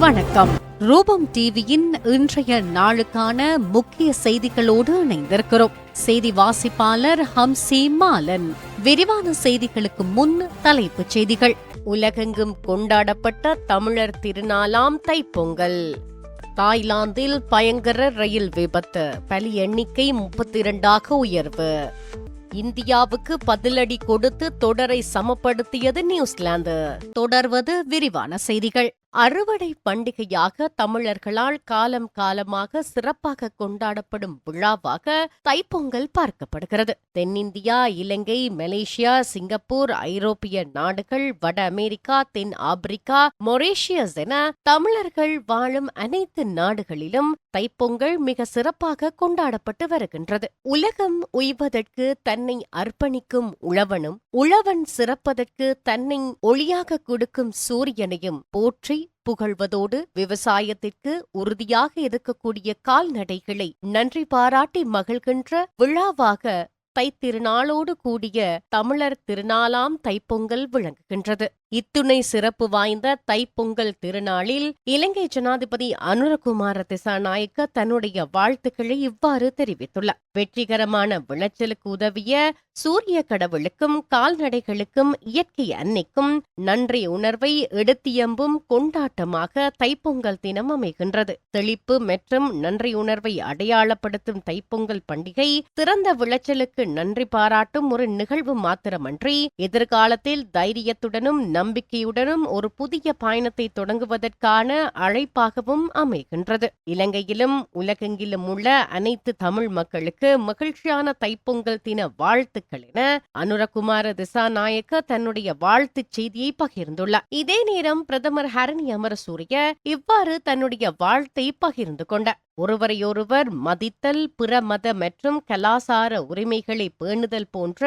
வணக்கம். ரூபம் டிவியின் இன்றைய நாளுக்கான முக்கிய செய்திகளோடு இணைந்திருக்கிறோம். செய்தி வாசிப்பாளர் ஹம்சி மாலன். விரிவான செய்திகளுக்கு முன் தலைப்புச் செய்திகள். உலகெங்கும் கொண்டாடப்பட்ட தமிழர் திருநாளாம் தைப்பொங்கல். தாய்லாந்தில் பயங்கர ரயில் விபத்து. பலி எண்ணிக்கை முப்பத்தி இரண்டாக உயர்வு. இந்தியாவுக்கு பதிலடி கொடுத்து தொடரை சமப்படுத்தியது நியூசிலாந்து. தொடர்வது விரிவான செய்திகள். அறுவடை பண்டிகையாக தமிழர்களால் காலம் காலமாக சிறப்பாக கொண்டாடப்படும் விழாவாக தைப்பொங்கல் பார்க்கப்படுகிறது. தென்னிந்தியா இலங்கை மலேசியா சிங்கப்பூர் ஐரோப்பிய நாடுகள் வட அமெரிக்கா தென் ஆப்பிரிக்கா மொரேஷியஸ் என தமிழர்கள் வாழும் அனைத்து நாடுகளிலும் தைப்பொங்கல் மிக சிறப்பாக கொண்டாடப்பட்டு வருகின்றது. உலகம் உய்வதற்கு தன்னை அர்ப்பணிக்கும் உழவனும் உழவன் சிறப்பதற்கு தன்னை ஒளியாக கொடுக்கும் சூரியனையும் போற்றி புகழ்வதோடு விவசாயத்திற்கு உறுதியாக இருக்கக்கூடிய கால்நடைகளை நன்றி பாராட்டி மகிழ்கின்ற விழாவாக தைத்திருநாளோடு கூடிய தமிழர் திருநாளாம் தைப்பொங்கல் விளங்குகின்றது. இத்துணை சிறப்பு வாய்ந்த தைப்பொங்கல் திருநாளில் இலங்கை ஜனாதிபதி அனுரகுமார திசாநாயக்க தன்னுடைய வாழ்த்துக்களை இவ்வாறு தெரிவித்துள்ளார். வெற்றிகரமான விளைச்சலுக்கு உதவிய சூரிய கடவுளுக்கும் கால்நடைகளுக்கும் இயற்கை அன்னைக்கும் நன்றி உணர்வை எடுத்தியம்பும் கொண்டாட்டமாக தைப்பொங்கல் தினம் அமைகின்றது. தெளிப்பு மற்றும் நன்றி உணர்வை அடையாளப்படுத்தும் தைப்பொங்கல் பண்டிகை சிறந்த விளைச்சலுக்கு நன்றி பாராட்டும் ஒரு நிகழ்வு மாத்திரமன்றி எதிர்காலத்தில் தைரியத்துடனும் நம்பிக்கையுடனும் ஒரு புதிய பயணத்தை தொடங்குவதற்கான அழைப்பாகவும் அமைகின்றது. இலங்கையிலும் உலகெங்கிலும் உள்ள அனைத்து தமிழ் மக்களுக்கு மகிழ்ச்சியான தைப்பொங்கல் தின வாழ்த்துக்கள் என அனுரகுமார திசாநாயக்க தன்னுடைய வாழ்த்துச் செய்தியை பகிர்ந்துள்ளார். இதே நேரம் பிரதமர் ஹரணி அமரசூரிய இவ்வாறு தன்னுடைய வாழ்த்தை பகிர்ந்து கொண்டார். ஒருவரையொருவர் மதித்தல் பிற மத மற்றும் கலாசார உரிமைகளை பேணுதல் போன்ற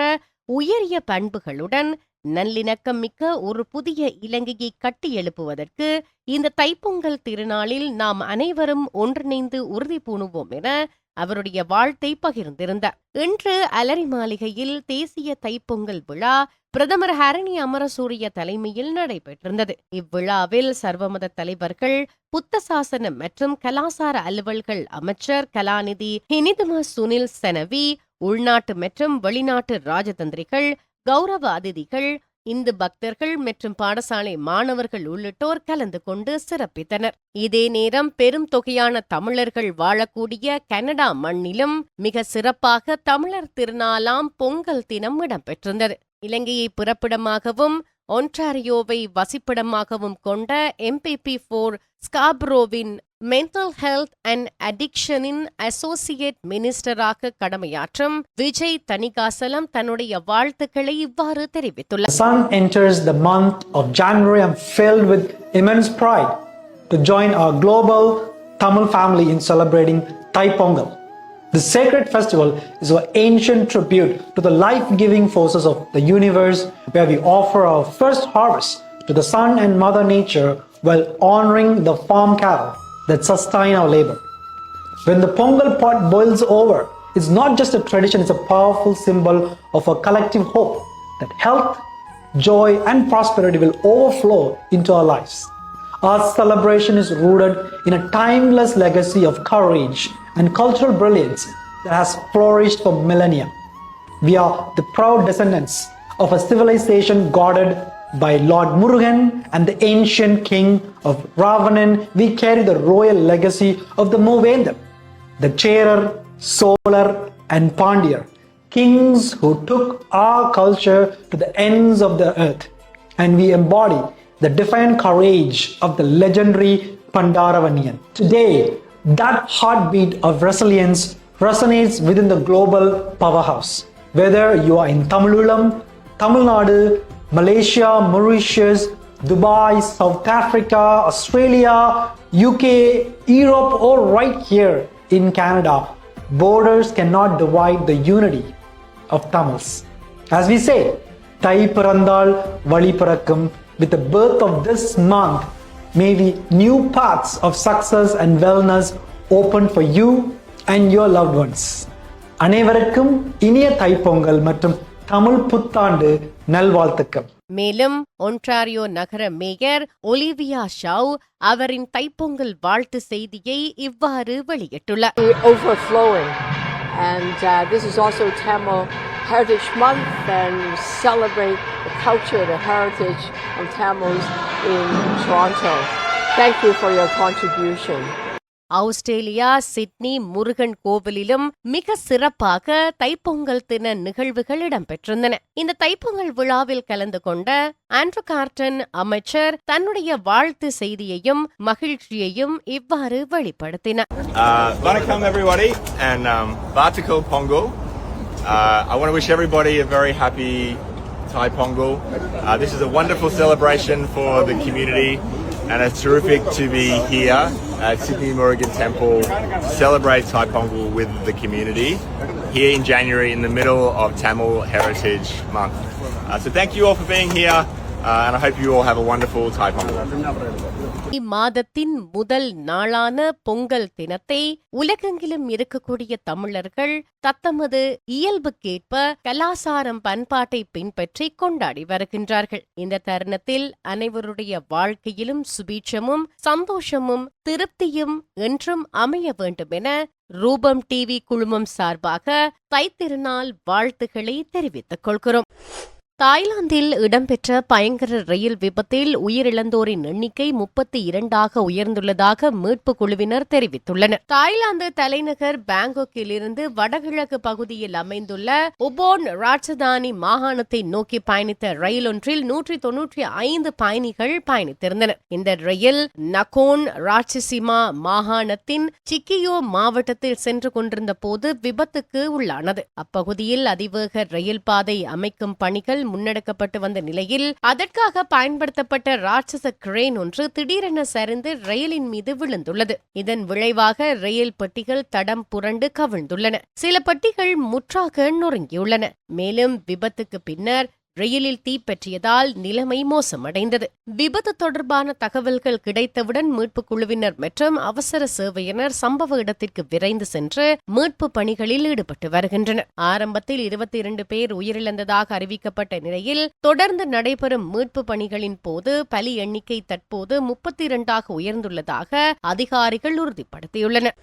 உயரிய பண்புகளுடன் நல்லிணக்கம் மிக்க ஒரு புதிய இலங்கையை கட்டி எழுப்புவதற்கு இந்த தைப்பொங்கல் திருநாளில் நாம் அனைவரும் ஒன்றிணைந்து உறுதி பூணுவோம் என அவருடைய வாழ்த்தை பகிர்ந்திருந்தார். இன்று அலரி மாளிகையில் தேசிய தைப்பொங்கல் விழா பிரதமர் ஹரணி அமரசூரிய தலைமையில் நடைபெற்றிருந்தது. இவ்விழாவில் சர்வமத தலைவர்கள் புத்த சாசனம் மற்றும் கலாசார அலுவல்கள் அமைச்சர் கலாநிதி ஹினிதுமா சுனில் செனவி உள்நாட்டு மற்றும் வெளிநாட்டு ராஜதந்திரிகள் கௌரவ அதிதிகள் இந்து பக்தர்கள் மற்றும் பாடசாலை மாணவர்கள் உள்ளிட்டோர் கலந்து கொண்டு சிறப்பித்தனர். இதே நேரம் பெரும் தொகையான தமிழர்கள் வாழக்கூடிய கனடா மண்ணிலும் மிக சிறப்பாக தமிழர் திருநாளாம் பொங்கல் தினம் இடம்பெற்றிருந்தது. இலங்கையை பிறப்பிடமாகவும் ஒன்டாரியோவை வசிப்பிடமாகவும் கொண்ட எம்பிபி போர் ஸ்காப்ரோவின் மென்டல் ஹெல்த் அண்ட் அடிக்ஷனின் அசோசியேட் மினிஸ்டராக கடமையாற்றும் விஜய் தனிகாசலம் தன்னுடைய வாழ்த்துக்களை இவ்வாறு தெரிவித்துள்ளார் The sun enters the month of January. I'm filled with immense pride to join our global Tamil family in celebrating Thai Pongal. This sacred festival is our ancient tribute to the life-giving forces of the universe where we offer our first harvest to the sun and mother nature while honoring the farm cattle that sustain our labor. When the Pongal pot boils over, it's not just a tradition, it's a powerful symbol of a collective hope that health, joy, and prosperity will overflow into our lives. Our celebration is rooted in a timeless legacy of courage and cultural brilliance that has flourished for millennia. We are the proud descendants of a civilization guarded by Lord Murugan and the ancient king of Ravanan. We carry the royal legacy of the Movendam, the Cherar, Solar, and Pandya, kings who took our culture to the ends of the earth. And we embody the defiant courage of the legendary Pandaravanian. Today, that heartbeat of resilience resonates within the global powerhouse. Whether you are in Tamilulam, Tamil Nadu, Malaysia, Mauritius, Dubai, South Africa, Australia, UK, Europe, or right here in Canada, borders cannot divide the unity of Tamils. As we say, தை பிறந்தால் வழி பிறக்கும் with the birth of this month may we new paths of success and wellness open for you and your loved ones அனைவருக்கும் இனிய தைப்பொங்கல் மற்றும் தமிழ் புத்தாண்டு நல்வாழ்த்துக்கள் மேலும் Ontario நகர மேயர் ஒலிவியா ஷாவ் அவரின் தைப்பொங்கல் வாழ்த்து செய்தியை இவ்வாறு வெளியிட்டுள்ளார் overflowing. And uh, this is also Tamil Heritage Month and celebrate the culture, the heritage of Tamils in Toronto. Thank you for your contribution. Australia Sydney Murugan கோவிலிலும் மிக சிறப்பாக தைப்பொங்கல் தின நிகழ்வுகள் இடம்பெற்றிருந்தன இந்த தைப்பொங்கல் விழாவில் கலந்து கொண்ட ஆண்ட்ரு கார்டன் அமைச்சர் தன்னுடைய வாழ்த்து செய்தியையும் மகிழ்ச்சியையும் இவ்வாறு வெளிப்படுத்தினார் வணக்கம் everybody and Thai Pongal. Uh, this is a wonderful celebration for the community. And it's terrific to be here at Sydney Murugan Temple to celebrate Thai Pongal with the community here in January in the middle of Tamil Heritage Month. Uh, so thank you all for being here, Uh, and I hope you all have a wonderful Thai Pongal. இம்மாதத்தின் முதல் நாளான பொங்கல் தினத்தை உலகெங்கிலும் இருக்கக்கூடிய தமிழர்கள் தத்தமது இயல்புக்கேற்ப கலாசாரம் பண்பாட்டை பின்பற்றி கொண்டாடி வருகின்றார்கள் இந்த தருணத்தில் அனைவருடைய வாழ்க்கையிலும் சுபீட்சமும் சந்தோஷமும் திருப்தியும் என்றும் அமைய வேண்டும் என ரூபம் டிவி குழுமம் சார்பாக தைத்திருநாள் வாழ்த்துக்களை தெரிவித்துக் கொள்கிறோம் தாய்லாந்தில் இடம்பெற்ற பயங்கர ரயில் விபத்தில் உயிரிழந்தோரின் எண்ணிக்கை முப்பத்தி இரண்டாக உயர்ந்துள்ளதாக மீட்பு குழுவினர் தெரிவித்துள்ளனர். தாய்லாந்து தலைநகர் பாங்காக்கிலிருந்து வடகிழக்கு பகுதியில் அமைந்துள்ள உபோன் ராஜதானி மாகாணத்தை நோக்கி பயணித்த ரயில் ஒன்றில் நூற்றி தொன்னூற்றி ஐந்து பயணிகள் பயணித்திருந்தனர். இந்த ரயில் நகோன் ராட்சசிமா மாகாணத்தின் சிக்கியோ மாவட்டத்தில் சென்று கொண்டிருந்த போது விபத்துக்கு உள்ளானது. அப்பகுதியில் அதிவேக ரயில் பாதை அமைக்கும் பணிகள் முன்னெடுக்கப்பட்டு வந்த நிலையில் அதற்காக பயன்படுத்தப்பட்ட ராட்சச கிரேன் ஒன்று திடீரென சரிந்து ரயிலின் மீது விழுந்துள்ளது. இதன் விளைவாக ரயில் பெட்டிகள் தடம் புரண்டு கவிழ்ந்துள்ளன. சில பெட்டிகள் முற்றாக நொறுங்கியுள்ளன. மேலும் விபத்துக்கு பின்னர் ரயிலில் தீப்பற்றியதால் நிலைமை மோசமடைந்தது. விபத்து தொடர்பான தகவல்கள் கிடைத்தவுடன் மீட்புக் குழுவினர் மற்றும் அவசர சேவையினர் சம்பவ இடத்திற்கு விரைந்து சென்று மீட்பு பணிகளில் ஈடுபட்டு வருகின்றனர். ஆரம்பத்தில் இருபத்தி இரண்டு பேர் உயிரிழந்ததாக அறிவிக்கப்பட்ட நிலையில் தொடர்ந்து நடைபெறும் மீட்பு பணிகளின் போது பலி எண்ணிக்கை தற்போது முப்பத்தி இரண்டாக உயர்ந்துள்ளதாக அதிகாரிகள் உறுதிப்படுத்தியுள்ளனர்.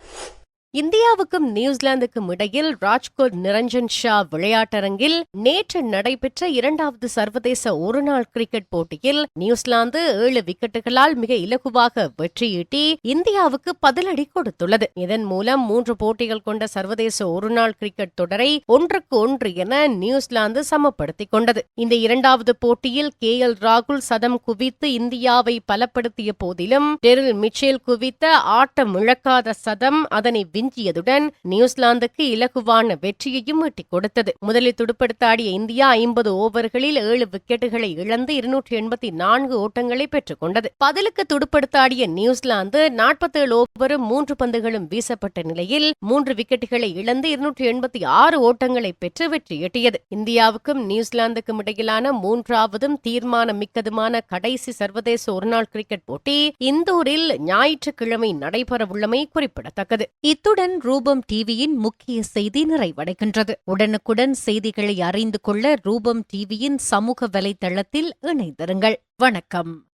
இந்தியாவுக்கும் நியூசிலாந்துக்கும் இடையில் ராஜ்கோட் நிரஞ்சன் ஷா விளையாட்டரங்கில் நேற்று நடைபெற்ற இரண்டாவது சர்வதேச ஒருநாள் கிரிக்கெட் போட்டியில் நியூசிலாந்து ஏழு விக்கெட்டுகளால் மிக இலகுவாக வெற்றியீட்டி இந்தியாவுக்கு பதிலடி கொடுத்துள்ளது. இதன் மூலம் மூன்று போட்டிகள் கொண்ட சர்வதேச ஒருநாள் கிரிக்கெட் தொடரை ஒன்றுக்கு ஒன்று என நியூசிலாந்து சமப்படுத்திக் கொண்டது. இந்த இரண்டாவது போட்டியில் கே எல் ராகுல் சதம் குவித்து இந்தியாவை பலப்படுத்திய போதிலும் டெரில் மிச்சேல் குவித்த ஆட்டம் இழக்காத சதம் அதனை விஞ்சியதுடன் நியூசிலாந்துக்கு இலகுவான வெற்றியையும் ஈட்டிக் கொடுத்தது. முதலில் துடுப்படுத்தாடிய இந்தியா ஐம்பது ஓவர்களில் ஏழு விக்கெட்டுகளை இழந்து இருநூற்றி எண்பத்தி நான்கு ஓட்டங்களை பெற்றுக் கொண்டது. பதிலுக்கு துடுப்படுத்தாடிய நியூசிலாந்து நாற்பத்தேழு ஓவரும் மூன்று பந்துகளும் வீசப்பட்ட நிலையில் மூன்று விக்கெட்டுகளை இழந்து இருநூற்றி எண்பத்தி ஆறு ஓட்டங்களை பெற்று வெற்றியீட்டியது இந்தியாவுக்கும் நியூசிலாந்துக்கும் இடையிலான மூன்றாவதும் தீர்மானம் மிக்கதுமான கடைசி சர்வதேச ஒருநாள் கிரிக்கெட் போட்டி இந்தூரில் ஞாயிற்றுக்கிழமை நடைபெறவுள்ளமை குறிப்பிடத்தக்கது. இத்து இத்துடன் ரூபம் டிவியின் முக்கிய செய்தி நிறைவடைகின்றது. உடனுக்குடன் செய்திகளை அறிந்து கொள்ள ரூபம் டிவியின் சமூக வலைதளத்தில் இணைந்திருங்கள். வணக்கம்.